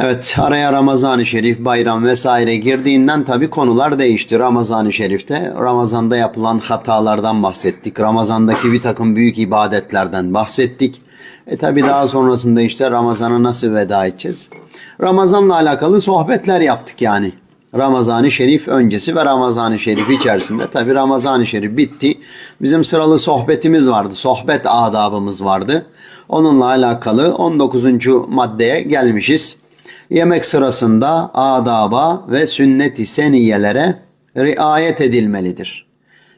Evet araya Ramazan-ı Şerif, bayram vesaire girdiğinden tabi konular değişti Ramazan-ı Şerif'te. Ramazan'da yapılan hatalardan bahsettik. Ramazan'daki bir takım büyük ibadetlerden bahsettik. E tabi daha sonrasında işte Ramazan'a nasıl veda edeceğiz? Ramazan'la alakalı sohbetler yaptık yani. Ramazan-ı Şerif öncesi ve Ramazan-ı Şerif içerisinde. Tabi Ramazan-ı Şerif bitti. Bizim sıralı sohbetimiz vardı. Sohbet adabımız vardı. Onunla alakalı 19. maddeye gelmişiz. Yemek sırasında adaba ve sünnet-i seniyelere riayet edilmelidir.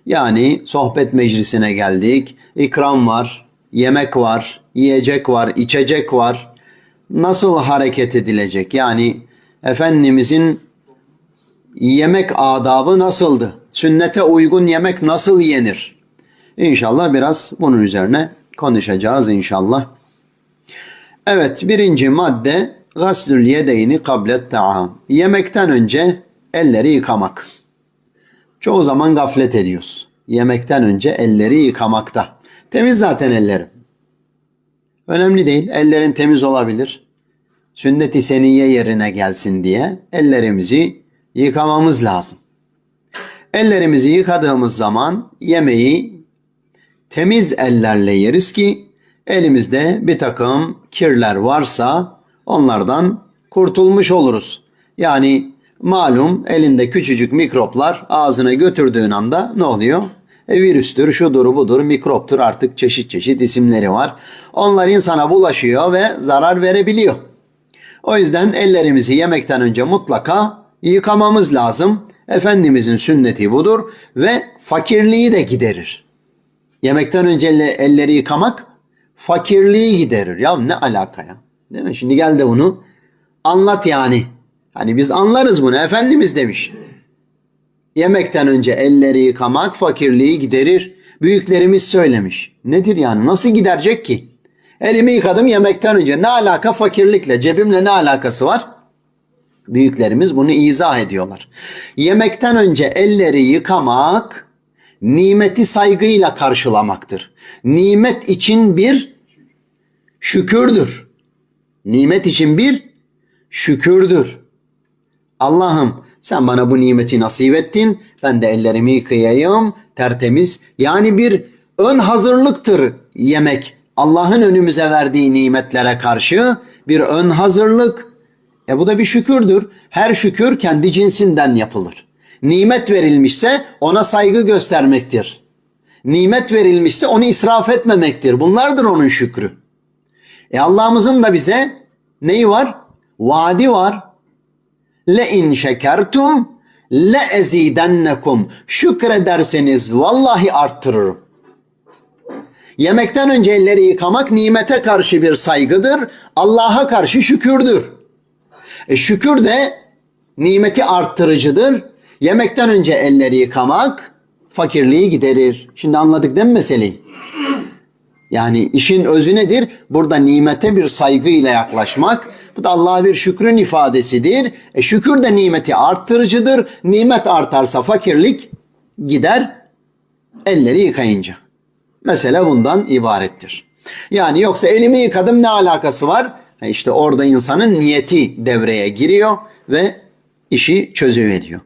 Yani sohbet meclisine geldik. ikram var, yemek var, yiyecek var, içecek var. Nasıl hareket edilecek? Yani Efendimizin yemek adabı nasıldı? Sünnete uygun yemek nasıl yenir? İnşallah biraz bunun üzerine konuşacağız inşallah. Evet birinci madde gaslül yedeyni kablet taam. Yemekten önce elleri yıkamak. Çoğu zaman gaflet ediyoruz. Yemekten önce elleri yıkamakta. Temiz zaten ellerim. Önemli değil. Ellerin temiz olabilir. Sünnet-i seniye yerine gelsin diye ellerimizi yıkamamız lazım. Ellerimizi yıkadığımız zaman yemeği temiz ellerle yeriz ki elimizde bir takım kirler varsa onlardan kurtulmuş oluruz. Yani malum elinde küçücük mikroplar ağzına götürdüğün anda ne oluyor? E, virüstür, şudur budur, mikroptur artık çeşit çeşit isimleri var. Onlar insana bulaşıyor ve zarar verebiliyor. O yüzden ellerimizi yemekten önce mutlaka yıkamamız lazım. Efendimizin sünneti budur ve fakirliği de giderir. Yemekten önce elle- elleri yıkamak fakirliği giderir. Ya ne alaka ya? Değil mi? Şimdi gel de bunu anlat yani. Hani biz anlarız bunu. Efendimiz demiş. Yemekten önce elleri yıkamak fakirliği giderir. Büyüklerimiz söylemiş. Nedir yani? Nasıl giderecek ki? Elimi yıkadım yemekten önce. Ne alaka fakirlikle? Cebimle ne alakası var? Büyüklerimiz bunu izah ediyorlar. Yemekten önce elleri yıkamak nimeti saygıyla karşılamaktır. Nimet için bir şükürdür. Nimet için bir şükürdür. Allah'ım sen bana bu nimeti nasip ettin. Ben de ellerimi yıkayayım tertemiz. Yani bir ön hazırlıktır yemek. Allah'ın önümüze verdiği nimetlere karşı bir ön hazırlık. E bu da bir şükürdür. Her şükür kendi cinsinden yapılır. Nimet verilmişse ona saygı göstermektir. Nimet verilmişse onu israf etmemektir. Bunlardır onun şükrü. E Allah'ımızın da bize neyi var? Vaadi var. Le in şekertum le ezidennekum. Şükrederseniz vallahi arttırırım. Yemekten önce elleri yıkamak nimete karşı bir saygıdır. Allah'a karşı şükürdür. E şükür de nimeti arttırıcıdır. Yemekten önce elleri yıkamak fakirliği giderir. Şimdi anladık değil mi meseleyi? Yani işin özü nedir? Burada nimete bir saygıyla yaklaşmak. Bu da Allah'a bir şükrün ifadesidir. E şükür de nimeti arttırıcıdır. Nimet artarsa fakirlik gider elleri yıkayınca. Mesele bundan ibarettir. Yani yoksa elimi yıkadım ne alakası var? Ha İşte orada insanın niyeti devreye giriyor ve işi çözüveriyor.